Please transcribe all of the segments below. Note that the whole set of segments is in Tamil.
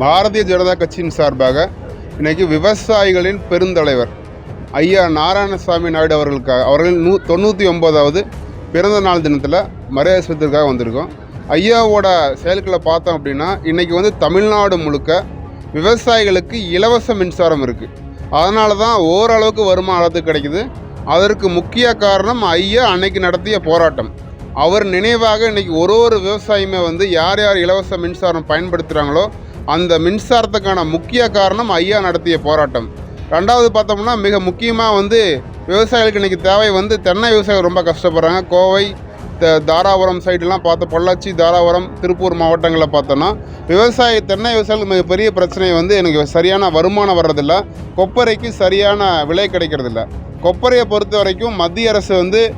பாரதிய ஜனதா கட்சியின் சார்பாக இன்றைக்கி விவசாயிகளின் பெருந்தலைவர் ஐயா நாராயணசாமி நாயுடு அவர்களுக்காக அவர்கள் நூ தொண்ணூற்றி ஒம்போதாவது பிறந்த நாள் தினத்தில் மரியாதை செலுத்துறதுக்காக வந்திருக்கோம். ஐயாவோட செயல்களை பார்த்தோம் அப்படின்னா இன்றைக்கி வந்து தமிழ்நாடு முழுக்க விவசாயிகளுக்கு இலவச மின்சாரம் இருக்குது அதனால தான் ஓரளவுக்கு வருமானத்துக்கு கிடைக்குது. அதற்கு முக்கிய காரணம் ஐயா அன்னைக்கு நடத்திய போராட்டம். அவர் நினைவாக இன்னைக்கு ஒரு ஒரு விவசாயியுமே வந்து யார் யார் இலவச மின்சாரம் பயன்படுத்துகிறாங்களோ அந்த மின்சாரத்துக்கான முக்கிய காரணம் ஐயா நடத்திய போராட்டம். ரெண்டாவது பார்த்தோம்னா மிக முக்கியமாக வந்து விவசாயிகளுக்கு இன்றைக்கி தேவை வந்து தென்னை விவசாயிகள் ரொம்ப கஷ்டப்படுறாங்க. கோவை த- தாராபுரம் சைடுலாம் பார்த்து பொள்ளாச்சி தாராபுரம் திருப்பூர் மாவட்டங்களில் பார்த்தோன்னா விவசாய தென்னை விவசாயிகளுக்கு மிகப்பெரிய பிரச்சனை வந்து எனக்கு சரியான வருமானம் வர்றதில்ல. கொப்பரைக்கு சரியான விலை கிடைக்கிறதில்ல. கொப்பரையை பொறுத்த வரைக்கும் மத்திய அரசு வந்து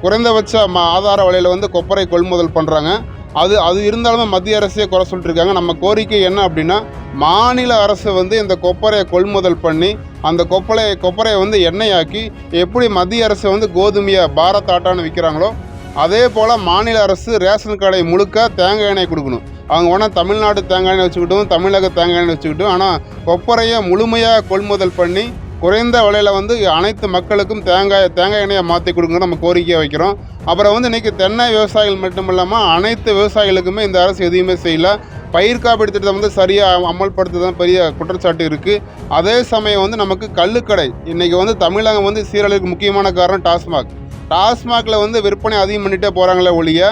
குறைந்தபட்ச ஆதார விலையில் வந்து கொப்பரை கொள்முதல் பண்ணுறாங்க அது அது இருந்தாலுமே மத்திய அரசே குறை சொல்லிட்டுருக்காங்க நம்ம கோரிக்கை என்ன அப்படின்னா மாநில அரசு வந்து இந்த கொப்பரையை கொள்முதல் பண்ணி அந்த கொப்பரை கொப்பரையை வந்து எண்ணெயாக்கி எப்படி மத்திய அரசு வந்து கோதுமையை பாரத் ஆட்டான்னு விற்கிறாங்களோ அதே போல் மாநில அரசு ரேஷன் கடை முழுக்க தேங்காய் எண்ணெய் கொடுக்கணும். அவங்க வேணால் தமிழ்நாடு தேங்காய் எண்ணெய் வச்சுக்கிட்டும் தமிழக தேங்காய் எண்ணெய் வச்சுக்கிட்டும் ஆனால் கொப்பரையை முழுமையாக கொள்முதல் பண்ணி குறைந்த விலையில் வந்து அனைத்து மக்களுக்கும் தேங்காய் தேங்காய் எண்ணெயை மாற்றி கொடுங்க நம்ம கோரிக்கையை வைக்கிறோம். அப்புறம் வந்து இன்றைக்கி தென்னை விவசாயிகள் மட்டும் இல்லாமல் அனைத்து விவசாயிகளுக்குமே இந்த அரசு எதுவுமே செய்யலை. பயிர் காப்பீடு திட்டத்தை வந்து சரியாக அமல்படுத்துதான் பெரிய குற்றச்சாட்டு இருக்குது அதே சமயம் வந்து நமக்கு கள்ளுக்கடை. இன்றைக்கி வந்து தமிழகம் வந்து சீரழிவுக்கு முக்கியமான காரணம் டாஸ்மாக். டாஸ்மாகில் வந்து விற்பனை அதிகம் பண்ணிட்டே போகிறாங்களே ஒழிய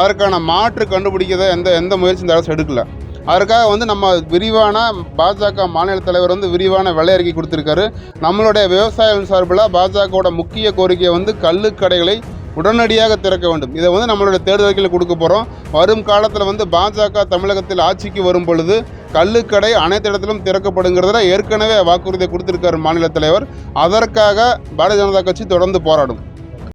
அதற்கான மாற்று கண்டுபிடிக்கிறத எந்த எந்த முயற்சி இந்த அரசு எடுக்கலை. அதற்காக வந்து நம்ம விரிவான பாஜக மாநில தலைவர் வந்து விரிவான விலை அறிக்கை கொடுத்துருக்காரு. நம்மளுடைய விவசாயிகள் சார்பில் பாஜகவோட முக்கிய கோரிக்கையை வந்து கள்ளுக்கடைகளை உடனடியாக திறக்க வேண்டும். இதை வந்து நம்மளுடைய தேர்தல் அறிக்கையில் கொடுக்க போகிறோம் வரும் காலத்தில் வந்து பாஜக தமிழகத்தில் ஆட்சிக்கு வரும் பொழுது கள்ளுக்கடை அனைத்து இடத்திலும் திறக்கப்படுங்கிறதுல ஏற்கனவே வாக்குறுதியை கொடுத்துருக்காரு மாநில தலைவர். அதற்காக பாரதிய ஜனதா கட்சி தொடர்ந்து போராடும்.